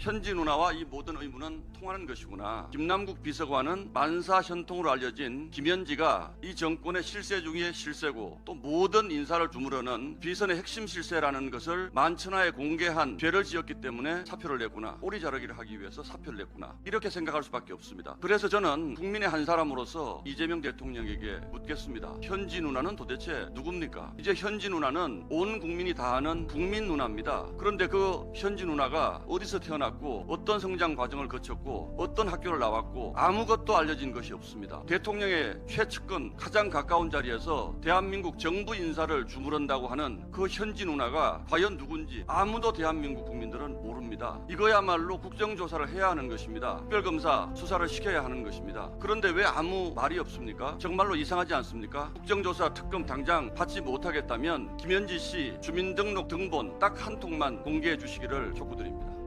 현지 누나와 이 모든 의무는 통하는 것이구나. 김남국 비서관은 만사 현통으로 알려진 김현지가 이 정권의 실세 중에 실세고 또 모든 인사를 주무르는 비선의 핵심 실세라는 것을 만천하에 공개한 죄를 지었기 때문에 사표를 냈구나. 오리 자르기를 하기 위해서 사표를 냈구나. 이렇게 생각할 수밖에 없습니다. 그래서 저는 국민의 한 사람으로서 이재명 대통령에게 묻겠습니다. 현지 누나는 도대체 누굽니까? 이제 현지 누나는 온 국민이 다 아는 국민 누나입니다. 그런데 그 현지 누나가 어디서 태어났고 어떤 성장 과정을 거쳤고 어떤 학교를 나왔고 아무것도 알려진 것이 없습니다. 대통령의 최측근 가장 가까운 자리에서 대한민국 정부 인사를 주무른다고 하는 그 현지 누나가 과연 누군지 아무도 대한민국 국민들은 모릅니다. 이거야말로 국정조사를 해야 하는 것입니다. 특별검사 수사를 시켜야 하는 것입니다. 그런데 왜 아무 말이 없습니까? 정말로 이상하지 않습니까? 국정조사 특검 당장 받지 못하겠다면 김현지 씨 주민등록 등본 딱 한 통만 공개해 주시기를 촉구드립니다.